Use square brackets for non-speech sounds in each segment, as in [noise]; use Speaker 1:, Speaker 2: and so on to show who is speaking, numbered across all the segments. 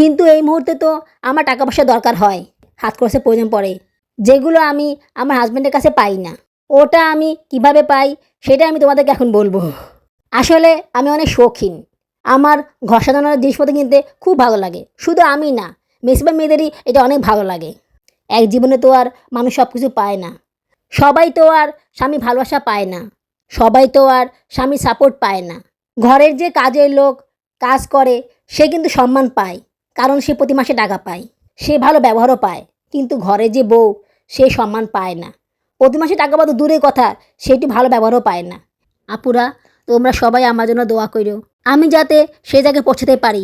Speaker 1: কিন্তু এই মুহূর্তে তো আমার টাকা পয়সা দরকার হয়, হাত খরচের প্রয়োজন পড়ে, যেগুলো আমি আমার হাজব্যান্ডের কাছে পাই না। ওটা আমি কীভাবে পাই সেটা আমি তোমাদেরকে এখন বলব। আসলে আমি অনেক শৌখিন। আমার ঘর সাজানোর জিনিসপত্র কিনতে খুব ভালো লাগে। শুধু আমি না বেশিরভাগ মেয়েদেরই এটা অনেক ভালো লাগে। এক জীবনে তো আর মানুষ সব কিছু পায় না। সবাই তো আর স্বামী ভালোবাসা পায় না। সবাই তো আর স্বামী সাপোর্ট পায় না। ঘরের যে কাজের লোক কাজ করে, সে কিন্তু সম্মান পায়। কারণ সে প্রতি মাসে টাকা পায়। সে ভালো ব্যবহারও পায়, কিন্তু ঘরে যে বউ, সে সম্মান পায় না। প্রতি মাসে টাকা তো দূরের কথা, সেটি ভালো ব্যবহারও পায় না। আপুরা, তোমরা সবাই আমার জন্য দোয়া করো আমি যাতে সে জায়গায় পৌঁছাতে পারি।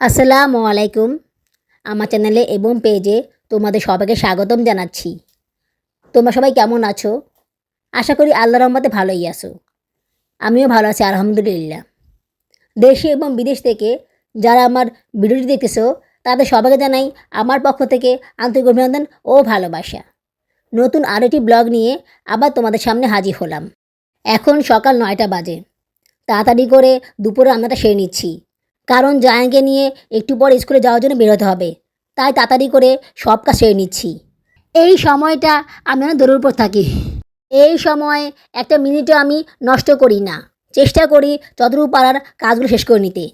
Speaker 1: আসসালামু আলাইকুম। আমার চ্যানেলে এবং পেজে তোমাদের সবাইকে স্বাগতম জানাচ্ছি। তোমরা সবাই কেমন আছো? আশা করি আল্লাহ রহমতে ভালোই আছো। আমিও ভালো আছি, আলহামদুলিল্লাহ। দেশে এবং বিদেশ থেকে যারা আমার ভিডিওটি দেখতেছো, তাদের সবাইকে জানাই আমার পক্ষ থেকে আন্তরিক অভিনন্দন ও ভালোবাসা। নতুন আরও একটি ব্লগ নিয়ে আবার তোমাদের সামনে হাজির হলাম। এখন সকাল নয়টা বাজে। তাড়াতাড়ি করে দুপুরে রান্নাটা সেরে নিচ্ছি। কারণ জায়ানকে নিয়ে একটু পর স্কুলে যাওয়ার জন্য বেরোতে হবে। তাই তাড়াতাড়ি করে সব কাজ সেরে নিচ্ছি। এই সময়টা আমি অনেক দৌড়ের উপর থাকি। এই সময় একটা মিনিটও আমি নষ্ট করি না। চেষ্টা করি যতটুকু পারার কাজগুলো শেষ করে নিতে।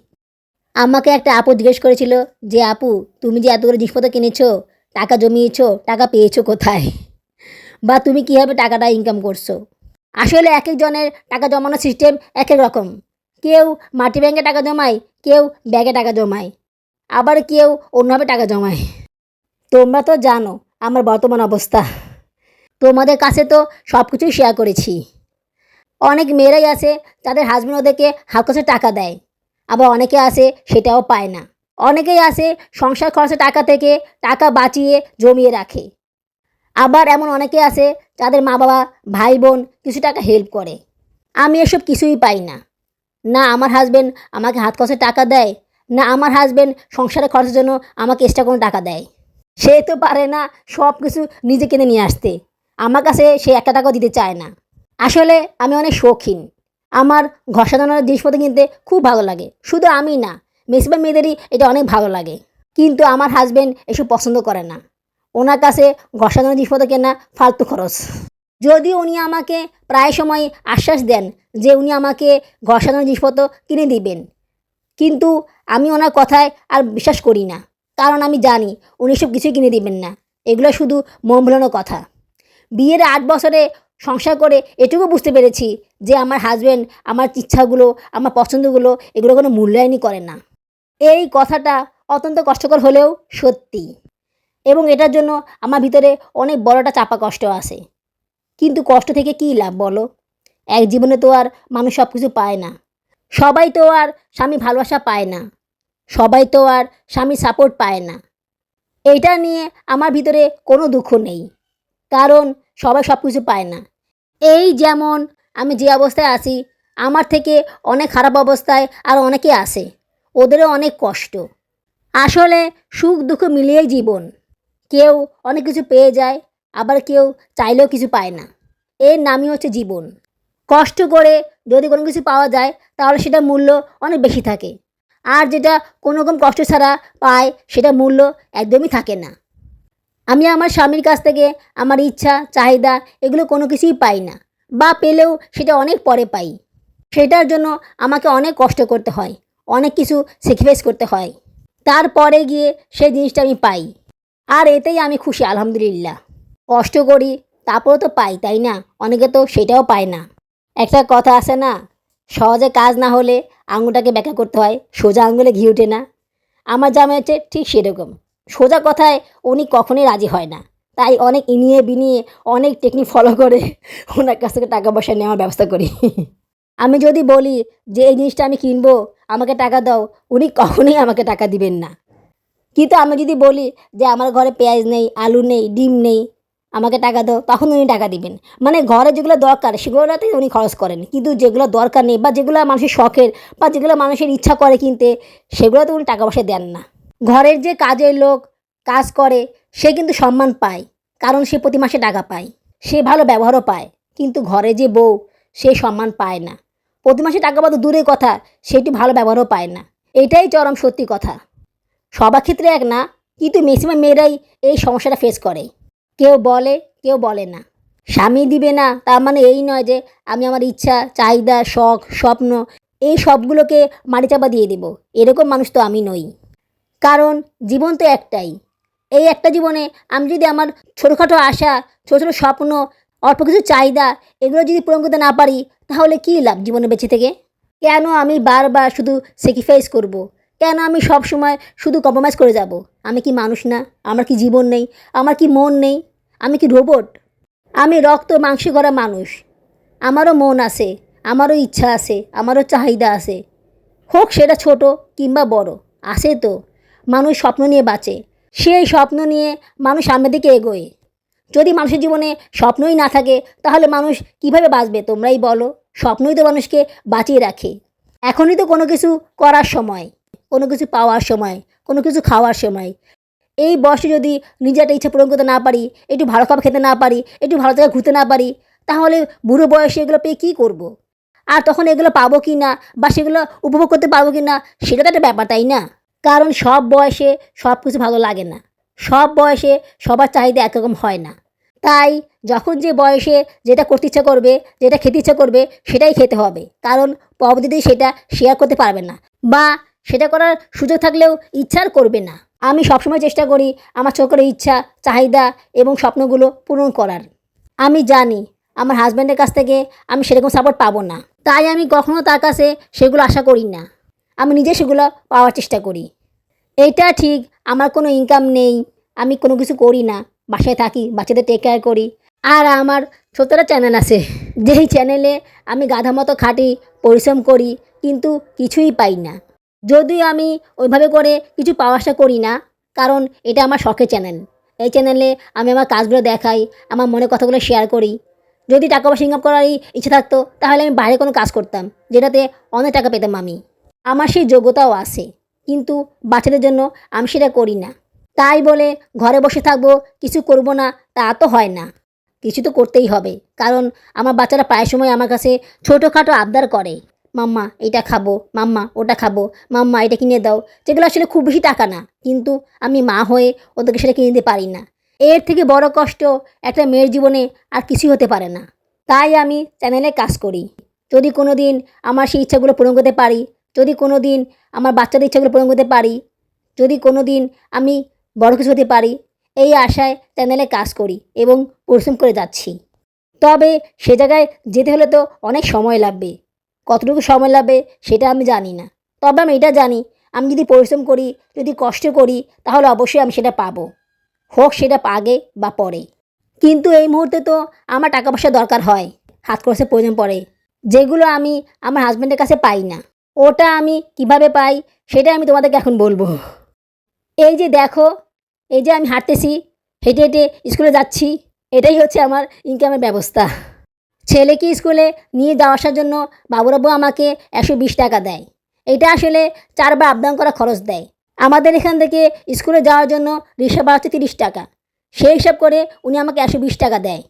Speaker 1: আমাকে একটা আপু জিজ্ঞেস করেছিল যে, আপু, তুমি যে এতগুলো জিনিসপত্র কিনেছো, টাকা জমিয়েছো, টাকা পেয়েছ কোথায়? বা তুমি কীভাবে টাকাটা ইনকাম করছ? আসলে এক একজনের টাকা জমানোর সিস্টেম এক এক রকম। কেউ মাটি ব্যাংকে টাকা জমায়, কেউ ব্যাগে টাকা জমায়। আবার কেউ অন্যভাবে টাকা জমায়। তোমরা তো জানো আমার বর্তমান অবস্থা। তোমাদের কাছে তো সব কিছুই শেয়ার করেছি। অনেক মেয়েরাই আছে তাদের হাজব্যান্ড ওদেরকে হাত খরচে টাকা দেয়। আবার অনেকে আছে সেটাও পায় না। অনেকেই আছে সংসার খরচের টাকা থেকে টাকা বাঁচিয়ে জমিয়ে রাখে। আবার এমন অনেকে আছে যাদের মা বাবা, ভাই বোন কিছু টাকা হেল্প করে। আমি এসব কিছুই পাই না। না আমার হাজব্যান্ড আমাকে হাত খরচে টাকা দেয়, না আমার হাজব্যান্ড সংসারে খরচের জন্য আমাকে এক্সট্রা কোনো টাকা দেয়। সে তো পারে না সব কিছু নিজে কিনে নিয়ে আসতে। আমার কাছে সে একটা টাকাও দিতে চায় না। আসলে আমি অনেক শৌখিন। আমার ঘর সাজানোর জিনিসপত্র কিনতে খুব ভালো লাগে। শুধু আমি না বেশিরভাগ মেয়েদেরই এটা অনেক ভালো লাগে। কিন্তু আমার হাজব্যান্ড এসব পছন্দ করে না। ওনার কাছে ঘর সাজানোর জিনিসপত্র কেনা ফালতু খরচ। যদি উনি আমাকে প্রায় সময় আশ্বাস দেন যে উনি আমাকে ঘর সাজানোর জিনিসপত্র কিনে দিবেন। কিন্তু আমি ওনার কথায় আর বিশ্বাস করি না। কারণ আমি জানি উনি সব কিছুই কিনে দিবেন না। এগুলো শুধু মন ভুলানোর কথা। বিয়ের আট বছরে সংসার করে এটুকু বুঝতে পেরেছি যে আমার হাজব্যান্ড আমার ইচ্ছাগুলো, আমার পছন্দগুলো এগুলো কোনো মূল্যায়নই করে না। এই কথাটা অত্যন্ত কষ্টকর হলেও সত্যি। এবং এটার জন্য আমার ভিতরে অনেক বড়টা চাপা কষ্ট আছে। কিন্তু কষ্ট থেকে কী লাভ বলো? এক জীবনে তো আর মানুষ সব কিছু পায় না। সবাই তো আর স্বামী ভালোবাসা পায় না। সবাই তো আর স্বামী সাপোর্ট পায় না। এইটা নিয়ে আমার ভিতরে কোনো দুঃখ নেই। কারণ সবাই সব কিছু পায় না। এই যেমন আমি যে অবস্থায় আছি, আমার থেকে অনেক খারাপ অবস্থায় আর অনেকে আছে। ওদেরও অনেক কষ্ট। আসলে সুখ দুঃখ মিলিয়েই জীবন। কেউ অনেক কিছু পেয়ে যায়, আবার কেউ চাইলেও কিছু পায় না। এর নামই হচ্ছে জীবন। কষ্ট করে যদি কোনো কিছু পাওয়া যায়, তাহলে সেটা মূল্য অনেক বেশি থাকে। আর যেটা কোনো রকম কষ্ট ছাড়া পায় সেটা মূল্য একদমই থাকে না। আমি আমার স্বামীর কাছ থেকে আমার ইচ্ছা, চাহিদা এগুলো কোনো কিছুই পাই না বা পেলেও সেটা অনেক পরে পাই। সেটার জন্য আমাকে অনেক কষ্ট করতে হয়, অনেক কিছু স্যাক্রিফাইস করতে হয়। তারপরে গিয়ে সেই জিনিসটা আমি পাই। আর এতেই আমি খুশি, আলহামদুলিল্লাহ। কষ্ট করি, তারপরেও তো পাই, তাই না? অনেকে তো সেটাও পায় না। একটা কথা আছে না, সহজে কাজ না হলে আঙুলটাকে ব্যাখ্যা করতে হয়, সোজা আঙুলে ঘি ওঠে না। আমার জামা হচ্ছে ঠিক সেরকম। সোজা কথায় উনি কখনোই রাজি হয় না। তাই অনেক ইনিয়ে বিনিয়ে অনেক টেকনিক ফলো করে ওনার কাছ থেকে টাকা পয়সা নেওয়ার ব্যবস্থা করি। আমি যদি বলি যে এই জিনিসটা আমি কিনবো, আমাকে টাকা দাও, উনি কখনোই আমাকে টাকা দিবেন না। কিন্তু আমি যদি বলি যে আমার ঘরে পেঁয়াজ নেই, আলু নেই, ডিম নেই, আমাকে টাকা দাও, তখন উনি টাকা দিবেন। মানে ঘরে যেগুলো দরকার, সেগুলোতে উনি খরচ করেন। কিন্তু যেগুলো দরকার নেই বা যেগুলো মানুষের শখের বা যেগুলো মানুষের ইচ্ছা করে কিনতে, সেগুলোতে উনি টাকা পয়সা দেন না। ঘরের যে কাজের লোক কাজ করে, সে কিন্তু সম্মান পায়, কারণ সে প্রতি মাসে টাকা পায়। সে ভালো ব্যবহারও পায়, কিন্তু ঘরে যে বউ, সে সম্মান পায় না। প্রতি মাসে টাকা পাতো দূরের কথা, সেটি ভালো ব্যবহারও পায় না। এটাই চরম সত্যি কথা। সবার ক্ষেত্রে এক না, কিন্তু ম্যাক্সিমাম মেয়েরাই এই সমস্যাটা ফেস করে। কেউ বলে কেউ বলে না। স্বামী দিবে না, তার মানে এই নয় যে, আমি আমার ইচ্ছা, চাহিদা, শখ, স্বপ্ন, এই সবগুলোকে মাটিচাপা দিয়ে দেব। এরকম মানুষ তো আমি নই। কারণ জীবন তো একটাই। এই একটা জীবনে আমি যদি আমার ছোটোখাটো আশা, ছোটো ছোটো স্বপ্ন, অল্প কিছু চাহিদা এগুলো যদি পূরণ করতে না পারি, তাহলে কী লাভ জীবনে বেঁচে থেকে? কেন আমি বারবার শুধু স্যাক্রিফাইস করব। কেন আমি সব সময় শুধু কম্প্রোমাইজ করে যাব? আমি কি মানুষ না? আমার কি জীবন নেই? আমার কি মন নেই? আমি কি রোবট আমি রক্ত মাংস করা মানুষ। আমারও মন আছে, আমারও ইচ্ছা আছে, আমারও চাহিদা আছে। হোক সেটা ছোট কিংবা বড়, আছে তো। মানুষ স্বপ্ন নিয়ে বাঁচে। সেই স্বপ্ন নিয়ে মানুষ সামনের দিকে এগোয়। যদি মানুষের জীবনে স্বপ্নই না থাকে, তাহলে মানুষ কীভাবে বাঁচবে তোমরাই বলো? স্বপ্নই তো মানুষকে বাঁচিয়ে রাখে। এখনই তো কোনো কিছু করার সময়, কোনো কিছু পাওয়ার সময়, কোনো কিছু খাওয়ার সময়। এই বয়সে যদি নিজের একটা ইচ্ছা পূরণ করতে না পারি, একটু ভালো খাবার খেতে না পারি, একটু ভালো জায়গায় ঘুরতে না পারি, তাহলে বুড়ো বয়সে এগুলো পেয়ে কী করব। আর তখন এগুলো পাবো কি না, বা সেগুলো উপভোগ করতে পারব কি না, সেটা তো একটা ব্যাপার, তাই না? কারণ সব বয়সে সব কিছু ভালো লাগে না। সব বয়সে সবার চাহিদা একরকম হয় না। তাই যখন যে বয়সে যেটা করতে ইচ্ছা করবে, যেটা খেতে ইচ্ছা করবে, সেটাই খেতে হবে। কারণ পরবর্তীতে সেটা শেয়ার করতে পারবে না বা সেটা করার সুযোগ থাকলেও ইচ্ছা আর করবে না। আমি সবসময় চেষ্টা করি আমার চোখের ইচ্ছা, চাহিদা এবং স্বপ্নগুলো পূরণ করার। আমি জানি আমার হাজব্যান্ডের কাছ থেকে আমি সেরকম সাপোর্ট পাবো না। তাই আমি কখনো তার কাছে সেগুলো আশা করি না। আমি নিজে সেগুলো পাওয়ার চেষ্টা করি। এইটা ঠিক, আমার কোনো ইনকাম নেই, আমি কোনো কিছু করি না, বাসায় থাকি, বাচ্চাদের টেক কেয়ার করি। আর আমার ছোটরা চ্যানেল আছে, যেই চ্যানেলে আমি গাধা মতো খাটি পরিশ্রম করি, কিন্তু কিছুই পাই না। যদিও আমি ওইভাবে করে কিছু পাওয়া আশা করি না, কারণ এটা আমার শখের চ্যানেল এই চ্যানেলে আমি আমার কাজগুলো দেখাই, আমার মনের কথাগুলো শেয়ার করি। যদি টাকা পয়সা ইনকাম করারই ইচ্ছে থাকতো, তাহলে আমি বাইরে কোনো কাজ করতাম, যেটাতে অনেক টাকা পেতাম আমি। আমার সেই যোগ্যতাও আছে, কিন্তু বাচ্চাদের জন্য আমি সেটা করি না। তাই বলে ঘরে বসে থাকব, কিছু করব না, তা তো হয় না। কিছু তো করতেই হবে, কারণ আমার বাচ্চারা প্রায় সময় আমার কাছে ছোটোখাটো আবদার করে। মাম্মা, এটা খাব, মাম্মা, ওটা খাব, মাম্মা, এটা কিনে দাও, যেগুলো আসলে খুব বেশি টাকা না, কিন্তু আমি মা হয়ে ওদেরকে সেটা কিনে দিতে পারি না। এর থেকে বড় কষ্ট একটা মেয়ের জীবনে আর কিছুই হতে পারে না। তাই আমি চ্যানেলে কাজ করি। যদি কোনো দিন আমার সেই ইচ্ছাগুলো পূরণ করতে পারি যদি কোনো দিন আমার বাচ্চাদের ইচ্ছাগুলো পূরণ করতে পারি, যদি কোনো দিন আমি বড় কিছু হতে পারি, এই আশায় চ্যানেলে কাজ করি এবং পরিশ্রম করে যাচ্ছি। তবে সে জায়গায় যেতে হলে তো অনেক সময় লাগবে। কতটুকু সময় লাগবে সেটা আমি জানি না। তবে আমি এটা জানি, আমি যদি পরিশ্রম করি, যদি কষ্ট করি, তাহলে অবশ্যই আমি সেটা পাবো। হোক সেটা আগে বা পরে। কিন্তু এই মুহূর্তে তো আমার টাকা পয়সা দরকার হয়, হাত খরচের প্রয়োজন পড়ে। যেগুলো আমি আমার হাজব্যান্ডের কাছে পাই না। ওটা আমি কীভাবে পাই সেটা আমি তোমাদেরকে এখন বলব। এই যে দেখো, এই যে আমি হাঁটতেছি, হেঁটে হেঁটে স্কুলে যাচ্ছি, এটাই হচ্ছে আমার ইনকামের ব্যবস্থা। ছেলেকে স্কুলে নিয়ে যাওয়া আসার জন্য বাবুরাবু আমাকে একশো বিশ টাকা দেয়। এটা আসলে চারবার আপডাউন করা খরচ দেয়। আমাদের এখান থেকে স্কুলে যাওয়ার জন্য রিক্সা ভাড়া হচ্ছে তিরিশ টাকা। সেই হিসাব করে উনি আমাকে একশো বিশ টাকা দেয়।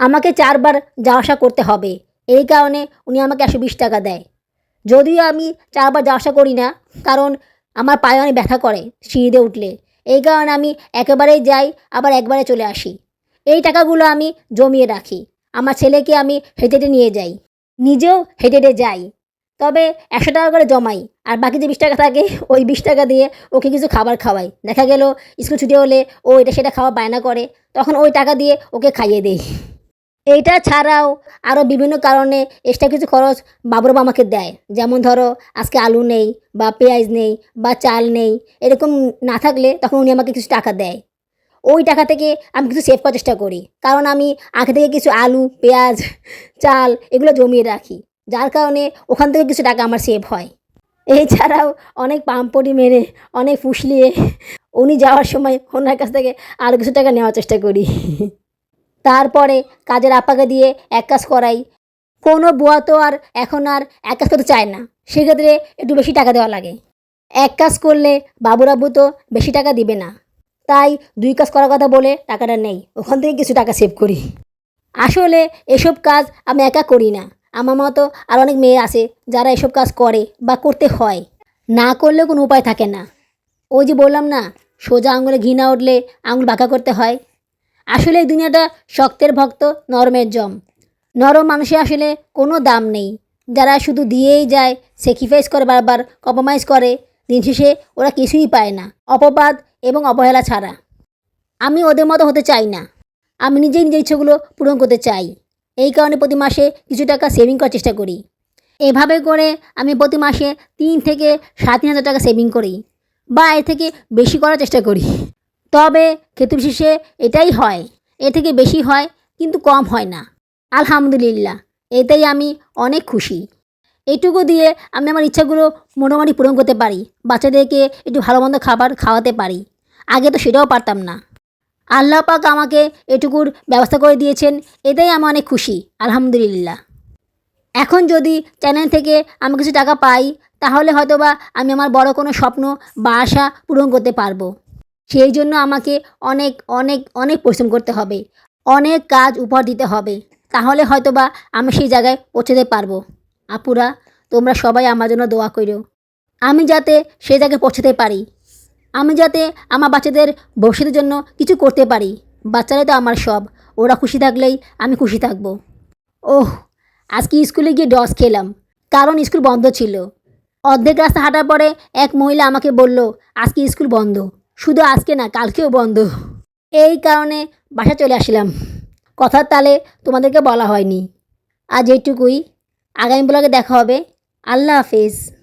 Speaker 1: আমাকে চারবার যাওয়া আসা করতে হবে। এই কারণে উনি আমাকে একশো বিশ টাকা দেয়। যদিও আমি চারবার যাওয়া আসা করি না, কারণ আমার পায়ে অনেক ব্যথা করে সিঁড়িতে উঠলে। এই কারণে আমি একেবারেই যাই, আবার একবারে চলে আসি। এই টাকাগুলো আমি জমিয়ে রাখি। আমার ছেলেকে আমি হেঁটে হেঁটে নিয়ে যাই। নিজেও হেঁটে হেঁটে যাই। তবে একশো টাকা করে জমাই, আর বাকি যে বিশ টাকা থাকে, ওই বিশ টাকা দিয়ে ওকে কিছু খাবার খাওয়াই। দেখা গেল, স্কুল ছুটি হলে ও এটা সেটা খাওয়া বায়না করে, তখন ওই টাকা দিয়ে ওকে খাইয়ে দেই। এইটা ছাড়াও আরও বিভিন্ন কারণে এক্সট্রা কিছু খরচ বাবুরাবু আমাকে দেয়। যেমন ধরো, আজকে আলু নেই বা পেঁয়াজ নেই বা চাল নেই, এরকম না থাকলে তখন উনি আমাকে কিছু টাকা দেয়। ওই টাকা থেকে আমি কিছু সেভ করার চেষ্টা করি। কারণ আমি আগে থেকে কিছু আলু, পেঁয়াজ, [laughs] চাল এগুলো জমিয়ে রাখি। যার কারণে ওখান থেকে কিছু টাকা আমার সেভ হয়। এছাড়াও অনেক পাম্পড়ি মেরে, অনেক ফুসলিয়ে উনি যাওয়ার সময় ওনার কাছ থেকে আরও কিছু টাকা নেওয়ার চেষ্টা করি। [laughs] তারপরে কাজের আপাকে দিয়ে এক কাজ করাই। কোনো বুয়া তো আর এখন আর এক কাজ করতে চায় না। সেক্ষেত্রে একটু বেশি টাকা দেওয়া লাগে। এক কাজ করলে বাবুরাবু তো বেশি টাকা দিবে না। তাই দুই কাজ করার কথা বলে টাকাটা নেই। ওখান থেকে কিছু টাকা সেভ করি। আসলে এসব কাজ আমি একা করি না। আমার মতো আর অনেক মেয়ে আছে যারা এসব কাজ করে বা করতে হয়। না করলেও কোনো উপায় থাকে না। ওই যে বললাম না, সোজা আঙুলে ঘি না উঠলে আঙুল বাঁকা করতে হয়। আসলে এই দুনিয়াটা শক্তের ভক্ত, নরমের জম। নরম মানুষে আসলে কোনো দাম নেই। যারা শুধু দিয়েই যায় স্যাক্রিফাইস করে বারবার কম্প্রোমাইজ করে, দিন শেষে ওরা কিছুই পায় না, অপবাদ এবং অবহেলা ছাড়া। আমি ওদের মতো হতে চাই না। আমি নিজেই নিজের ইচ্ছেগুলো পূরণ করতে চাই। এই কারণে প্রতি মাসে কিছু টাকা সেভিং করার চেষ্টা করি। এভাবে করে আমি প্রতি মাসে তিন থেকে সাড়ে তিন হাজার টাকা সেভিং করি। বা এর থেকে বেশি করার চেষ্টা করি। তবে ক্ষেত্র বিশেষে এটাই হয় এর থেকে বেশি হয় কিন্তু কম হয় না। আলহামদুলিল্লাহ, এতেই আমি অনেক খুশি। এইটুকু দিয়ে আমি আমার ইচ্ছাগুলো মোটামুটি পূরণ করতে পারি, বাচ্চাদেরকে একটু ভালো মন্দ খাবার খাওয়াতে পারি। আগে তো সেটাও পারতাম না। আল্লাহ পাক আমাকে এটুকুর ব্যবস্থা করে দিয়েছেন, এতেই আমি অনেক খুশি, আলহামদুলিল্লাহ। এখন যদি চ্যানেল থেকে আমি কিছু টাকা পাই, তাহলে হয়তোবা আমি আমার বড় কোনো স্বপ্ন বা আশা পূরণ করতে পারব। সেই জন্য আমাকে অনেক অনেক অনেক পরিশ্রম করতে হবে। অনেক কাজ উপহার দিতে হবে। তাহলে হয়তোবা আমি সেই জায়গায় পৌঁছতে পারব। আপুরা, তোমরা সবাই আমার জন্য দোয়া করো আমি যাতে সেই জায়গায় পৌঁছতে পারি। আমি যাতে আমার বাচ্চাদের ভবিষ্যতের জন্য কিছু করতে পারি। বাচ্চারাই তো আমার সব। ওরা খুশি থাকলেই আমি খুশি থাকব। ওহ, আজকে স্কুলে গিয়ে ডস খেলাম। কারণ স্কুল বন্ধ ছিল। অর্ধেক রাস্তা হাঁটার পরে এক মহিলা আমাকে বলল, আজকে স্কুল বন্ধ। শুধু আজকে না, কালকেও বন্ধ। এই কারণে বাসা চলে আসলাম। কথার তালে তোমাদেরকে বলা হয়নি। আজ এইটুকুই। আগামী ব্লগে দেখা হবে। আল্লাহ হাফেজ।